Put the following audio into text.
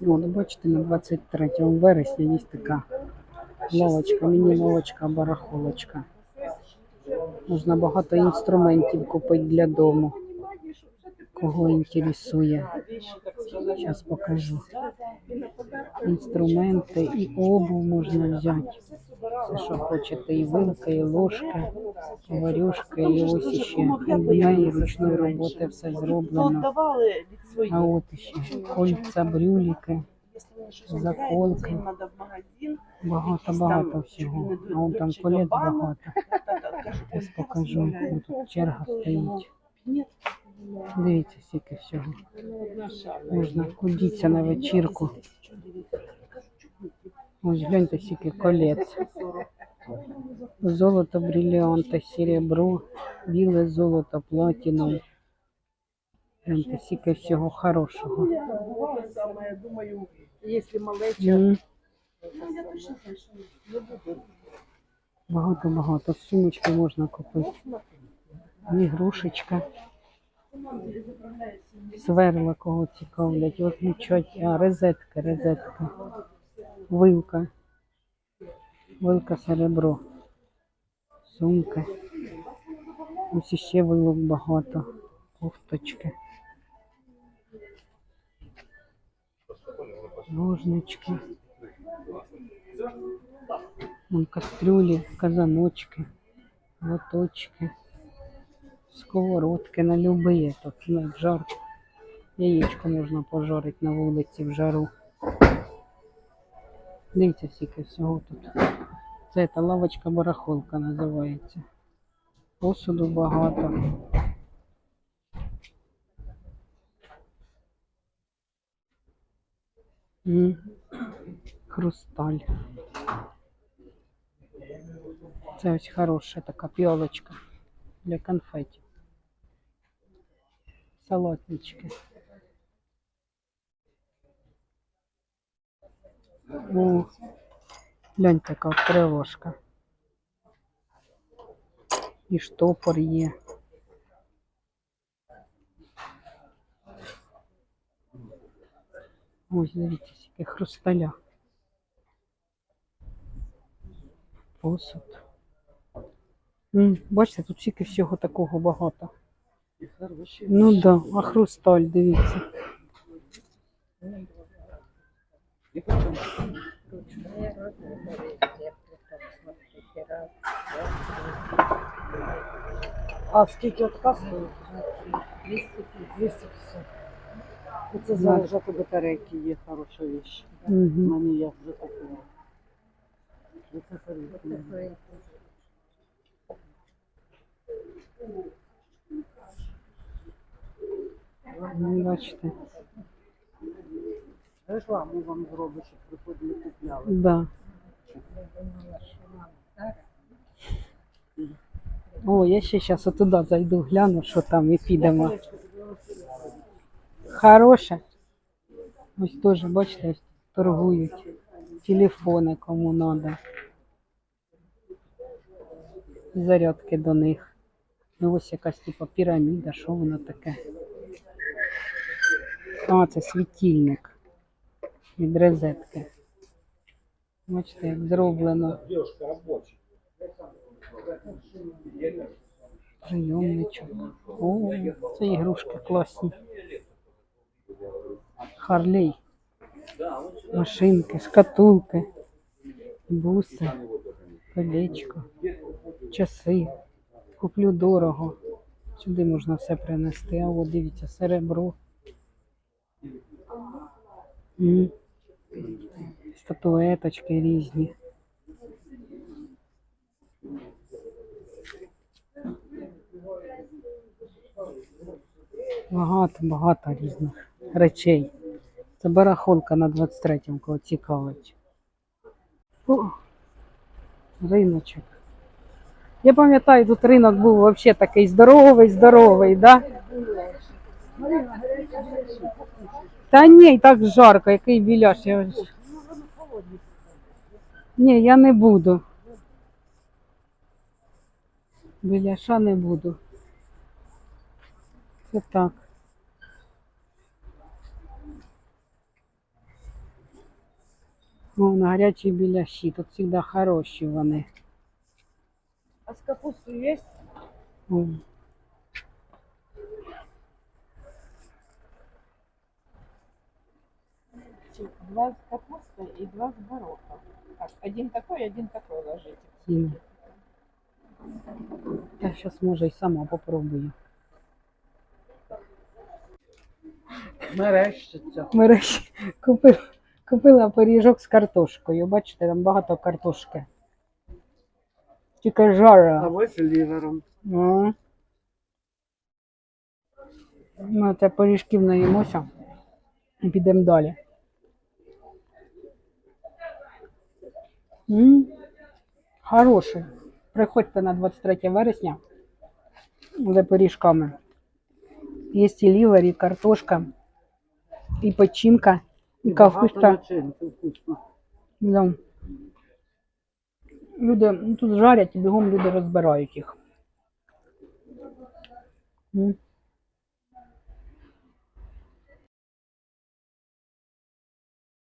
От, бачите, на 23 вересня є така лавочка, міні-лавочка, барахолочка. Можна багато інструментів купити для дому. Кого інтересує. Зараз покажу. Інструменти і обув можна взяти. Все, що хочете, і вилка, і ложка, і варюшка, і ось іще і ручної роботи все зроблено. А от іще кольця, брюліки, заколки. Багато-багато всього. А вон там колець багато. Зараз покажу. Тут черга стоїть. Дивіться, скільки всього. Можна ходіться на вечірку. Ось гляньте, скільки колець. Золото, бриллианти, серебро, біле золото, платіном. Гляньте, скільки всього хорошого. Багато-багато. Сумочки можна купити. Ігрушечка. Сверла кого цікавлять. От нічать. А, розетка, розетка. Вилка. Вилка серебро. Сумка. Ось іще вилок багато. Кофточки. Ножнички. Вон кастрюлі, казаночки, лоточки, сковородки на любые тут, ну, як жарко. Яєчко можна пожарити на вулиці в жару. Дивіться, скільки всього тут. Це та лавочка барахолка називається. Посуду багато. М, Хрусталь. Це ось хороша така піолочка для конфетів. Салатнички. О, гляньте, яка тривожка. І штопор є. Ось, дивіться, скільки хрусталя. Посуд. М, Бачите, тут стільки всього такого багато. Ну да, а хрусталь, дивіться. І потім А скільки от коштує? 250. Оце заряджати батарейки є хороша вещь. У Угу. мене я вже купила. Оце хороша. Бачите. Рекламу вам зроблю, щоб приходили купляли. Да. О, я ще зараз туди зайду, гляну, що там і підемо. Хороше. Ось теж, бачите, торгують. Телефони кому треба. Зарядки до них. Ну ось якась типу піраміда, що воно таке? А, це світильник від розетки. Бачите, як зроблено. Прийомничок. О, це ігрушки класні. Харлей. Машинки, шкатулки, буси, колечко, часи. Куплю дорого. Сюди можна все принести. А от дивіться, серебро. Статуеточки різні. Багато, багато різних речей. Це барахолка на 23-му, кого цікавить. О, риночок. Я пам'ятаю, тут ринок був взагалі такий здоровий, здоровий, да? Та ні, і так жарко, який біляш. Я... Ні, я не буду. Біляша не буду. Це так. Мов на гарячі біляші. Тут завжди хороші вони. А с капустой есть? М. Два с капустой и два с горохом. Так, один такой, один такой ложите. Ціни. Я зараз може і сама попробую. Мерещиться. Мережі купила, купила пиріжок з картошкою. Бачите, там багато картошки. Тільки жара. ви з лівером. Ну, Ми це пиріжків наїмося і підемо далі. М, Хороший. Приходьте на 23 вересня за пиріжками. Є і лівер, і картошка, і печінка, і капуста. Да. Люди ну, тут жарять і бігом люди розбирають їх. М.